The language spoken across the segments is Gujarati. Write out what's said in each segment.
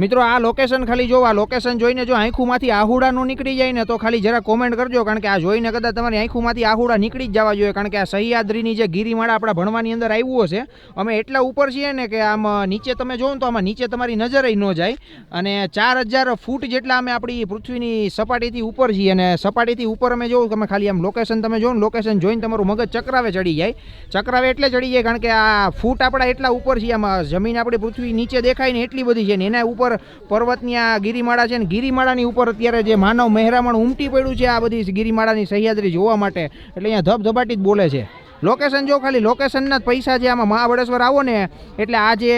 મિત્રો, આ લોકેશન ખાલી જો આ લોકેશન જોઈને જો આંખુમાંથી આહુડાનું નીકળી જાય ને તો ખાલી જરા કોમેન્ટ કરજો, કારણ કે આ જોઈને કદાચ તમારી આંખુમાંથી આહુડા નીકળી જ જવા જોઈએ, કારણ કે આ સહ્યાદ્રીની જે ગિરિમાળા આપણા ભણવાની અંદર આવ્યું હશે, અમે એટલા ઉપર છીએ ને કે આમ નીચે તમે જોવો તો આમાં નીચે તમારી નજર ન જાય. અને ચાર હજાર ફૂટ જેટલા અમે આપણી પૃથ્વીની સપાટીથી ઉપર છીએ અને સપાટીથી ઉપર અમે જોઉં તમે ખાલી આમ લોકેશન તમે જોવો ને લોકેશન જોઈને તમારું મગજ ચક્રાવે ચડી જાય. ચક્રાવે એટલે ચડી જાય, કારણ કે આ ફૂટ આપણા એટલા ઉપર છીએ, આમાં જમીન આપણી પૃથ્વી નીચે દેખાય ને એટલી બધી છે ને એના ઉપર પર્વતની આ ગિરિમાળા છે ને ગિરિમાળાની ઉપર અત્યારે જે માનવ મહેરામણ ઉમટી પડ્યું છે, આ બધી ગિરિમાળાની સહ્યાદ્રી જોવા માટે. એટલે અહીંયા ધબધબાટી જ બોલે છે. લોકેશન જો ખાલી લોકેશનના જ પૈસા છે, આમાં મહાબળેશ્વર આવો ને. એટલે આ જે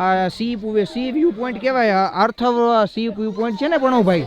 અ, સી સી વ્યૂ પોઈન્ટ કહેવાય. અર્થવ સી વ્યૂ પોઈન્ટ છે ને પ્રણવભાઈ?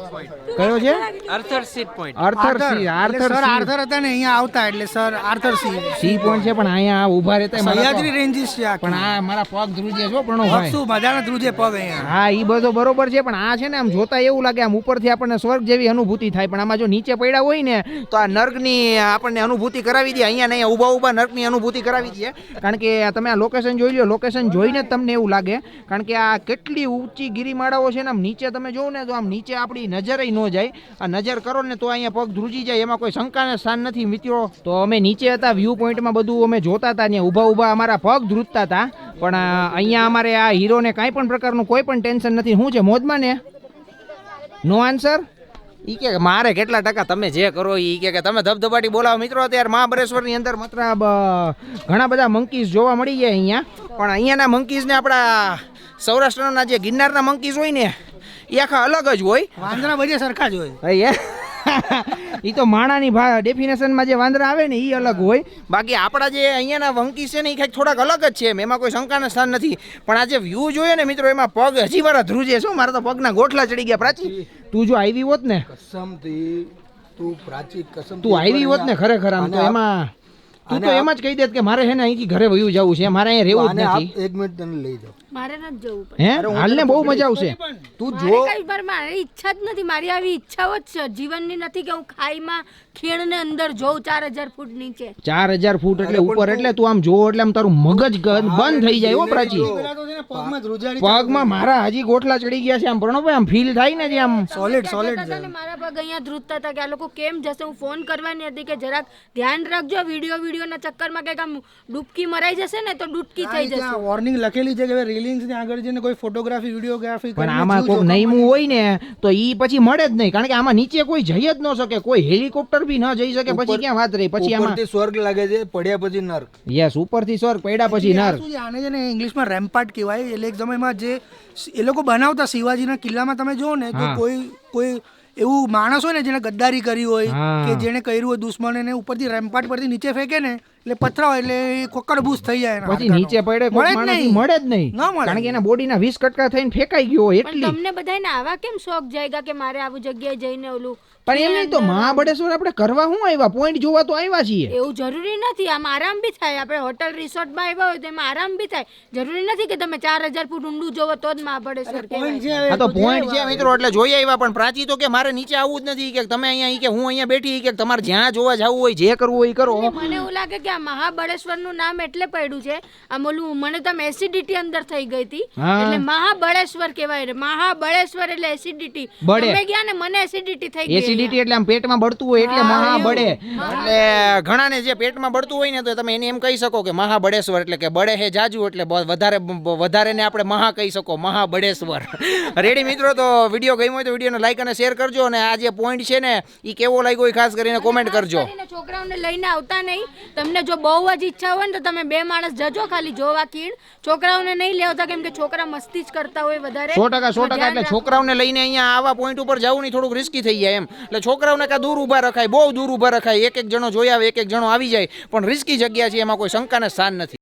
કયો છે? Arthur sea point Arthur sea Arthur sir Arthur હતા ને અહીંયા આવતા એટલે sir Arthur sea sea point છે પણ અહીંયા ઊભા રહેતા સહ્યાદ્રી રેન્જીસ છે આ પણ આ મારા પગ ધ્રુજે છો પગ પ્રણવભાઈ? શું મજાના ધ્રુજે પગ અહીંયા. હા એ બધો બરોબર છે પણ આ છે ને આમ જોતા એવું લાગે આમ ઉપરથી આપણને સ્વર્ગ જેવી અનુભૂતિ થાય. પણ આમાં જો નીચે પડ્યા હોય ને તો આ નર્કની આપણને અનુભૂતિ કરાવી દે. અહીંયા નહીં ઊભા ઊભા નર્કની અનુભૂતિ કરાવી દે. કારણ કે તમે આ લોકેશન જોઈ લો લોકેશન જોઈને જ તમને એવું લાગે. કારણ કે આ કેટલી ઊંચી ગિરિમાળાઓ છે ને, આમ નીચે તમે જોવો ને, તો આમ નીચે આપણી નજરે ન જાય. આ નજર કરો ને, તો અહીંયા પગ ધ્રુજી જાય, એમાં કોઈ શંકાને સ્થાન નથી, મિત્રો. તો અમે નીચે હતા વ્યૂ પોઈન્ટમાં બધું અમે જોતા હતા, ત્યાં ઊભા ઊભા અમારા પગ ધ્રુજતા હતા. પણ અહીંયા અમારે આ હીરોને કાંઈ પણ પ્રકારનું કોઈ પણ ટેન્શન નથી. શું છે, મોજમાં ને? નો આન્સર? ઈ કે મારે કેટલા ટકા તમે જે કરો ઈ કે તમે ધબધબાટી બોલાવો. મિત્રો અત્યારે મહાબળેશ્વરની અંદર મતલબ ઘણા બધા મંકીઝ જોવા મળી જાય અહીંયા. પણ અહીંયાના મંકીઝને આપણા સૌરાષ્ટ્રના જે ગિરનારના મંકીઝ હોય ને એ આખા અલગ જ હોય. વાંદરા બધે સરખા જ હોય. ભાઈ એ તો માણાની ડેફિનેશનમાં જે વાંદરા આવે ને એ અલગ હોય. બાકી આપણા જે અહીંયાના વંકી છે ને એ કંઈક થોડાક અલગ જ છે એમ. એમાં કોઈ શંકાના સ્થાન નથી. પણ આ જે વ્યૂ જોઈએ ને મિત્રો એમાં પગ હજી મારા ધ્રુજે શું મારા તો પગના ગોઠલા ચડી ગયા પ્રાચી. તું જો આવી હોત ને કસમથી તું પ્રાચી કસમ તું આવી હોત ને ખરેખર આમ તો એમાં તું તો એમ જ કહી દેત કે મારે છે ને અહીંથી ઘરે વયું જવું છે મારે અહીંયા રહેવું જ નથી. એક મિનિટ તને લઈ જાઉં મારે નથી જવું પડે હે? હાલને બહુ મજા આવશે. તું વાર મારી ઈચ્છા જ નથી મારી આવી ઈચ્છાઓ જ છે જીવનની નથી કે હું ખાઈમાં ખીણને અંદર જોઉં ચાર હજાર ફૂટ નીચે. ચાર હજાર ફૂટ એટલે ઉપર એટલે તું આમ જોવો એટલે આમ તારું મગજ બંધ થઈ જાય હો પ્રાચી. પગમાં મારા હજી ગોઠલા ચડી ગયા છે આમ પ્રણવભાઈ આમ ફીલ થાય ને જે આમ. સોલિડ સોલિડ મારા પગ અહીંયા ધ્રુજતા હતા કે આ લોકો કેમ જશે? હું ફોન કરવાની હતી કે જરાક ધ્યાન રાખજો વીડિયો વિડીયોના ચક્કરમાં કંઈક આમ ડૂબકી મરાઈ જશે ને તો ડૂબકી થઈ જશે. વોર્નિંગ લખેલી છે કે રીલિંગ્સ ને આગળ જઈને કોઈ ફોટોગ્રાફી વિડીયોગ્રાફી પણ આમાં કોઈ નઈમું હોય ને તો ઈ પછી મળે જ નહીં. કારણ કે આમાં નીચે કોઈ જઈ જ ન શકે. કોઈ હેલિકોપ્ટર બી ન જઈ શકે પછી ક્યાં વાત રહી? પછી આમાં ઉપરથી સ્વર્ગ લાગે છે પડ્યા પછી નર્ક યસ ઉપરથી સ્વર્ગ પડ્યા પછી નર્ક આને છે ને ઇંગ્લિશમાં રેમ્પાર્ટ કહેવાય એટલે એક સમયમાં જે એ લોકો બનાવતા શિવાજીના કિલ્લામાં તમે જો ને તો કોઈ કોઈ એવું માણસ હોય ને જેને ગદ્દારી કરી હોય કે જેને કર્યું હોય દુશ્મન એને ઉપરથી રેમ્પાટ પરથી નીચે ફેંકે ને એટલે પથરા હોય એટલે એ કોકડભૂસ થઈ જાય પછી નીચે પડે મળે જ નહીં. મળે જ નહીં. ના મળે. કારણ કે એના બોડીના વીસ કટકા થઈને ફેંકાઈ ગયો એટલી. તમને બધાને આવા કેમ શોખ જાયગા કે મારે આવું જગ્યાએ જઈને ઓલું પણ એમ નહીં તો મહાબળેશ્વર આપણે કરવા શું આવ્યા? પોઈન્ટ જોવા તો આવ્યા છીએ. એવું જરૂરી નથી. આમ આરામ બી થાય. આપણે હોટલ રિસોર્ટમાં આવ્યા હોય તો એમાં આરામ બી થાય. જરૂરી નથી કે તમે ચાર હજાર ફૂટ ઊંડું જોવો તો જ મહાબળેશ્વર કહેવાય. આ તો પોઈન્ટ છે મિત્રો એટલે જોઈ આવ્યા પણ પ્રાચી તો કે મારે નીચે આવવું જ નથી. કે તમે અહીંયા કે હું અહીંયા બેઠી કે તમારે જ્યાં જોવા જવું હોય જે કરવું હોય એ કરો. મને એવું લાગે કે આ મહાબળેશ્વરનું નામ એટલે પડ્યું છે. આમ ઓલું મને તો એસિડિટી અંદર થઈ ગઈ હતી. એટલે મહાબળેશ્વર કહેવાય. મહાબળેશ્વર એટલે એસિડિટી. તમે ગયા ને મને એસિડિટી થઈ ગઈ એસિડિટી એટલે આમ પેટમાં બળતું હોય એટલે મહા બળે એટલે ઘણાને જે પેટમાં બળતું હોય ને તો તમે એને એમ કહી શકો કે મહાબળેશ્વર એટલે કે બળે હે જાજુ એટલે વધારે વધારે ને આપણે મહા કહી શકો મહાબળેશ્વર. રેડી મિત્રો? તો વીડિયો ગમ્યો હોય તો વિડીયોને લાઈક અને શેર કરજો અને આ જે પોઈન્ટ છે ને એ કેવો લાગ્યો એ ખાસ કરીને કોમેન્ટ કરજો. છોકરાઓને લઈને આવતા નહીં. તમને જો બહુ જ ઈચ્છા હોય ને તો તમે બે માણસ જજો ખાલી જોવા કીણ છોકરાઓને નહીં લેવતા કેમ કે છોકરા મસ્તી જ કરતા હોય વધારે. સો ટકા સો ટકા એટલે છોકરાઓને લઈને અહીંયા આવા પોઈન્ટ ઉપર જવું નહીં થોડુંક રિસ્કી થઈ જાય એમ. એટલે છોકરાઓને કાં દૂર ઊભા રખાય, બહુ દૂર ઊભા રખાય એક એક જણો જોઈ આવે એક એક જણો આવી જાય, પણ રિસ્કી જગ્યા છે, એમાં કોઈ શંકાને સ્થાન નથી.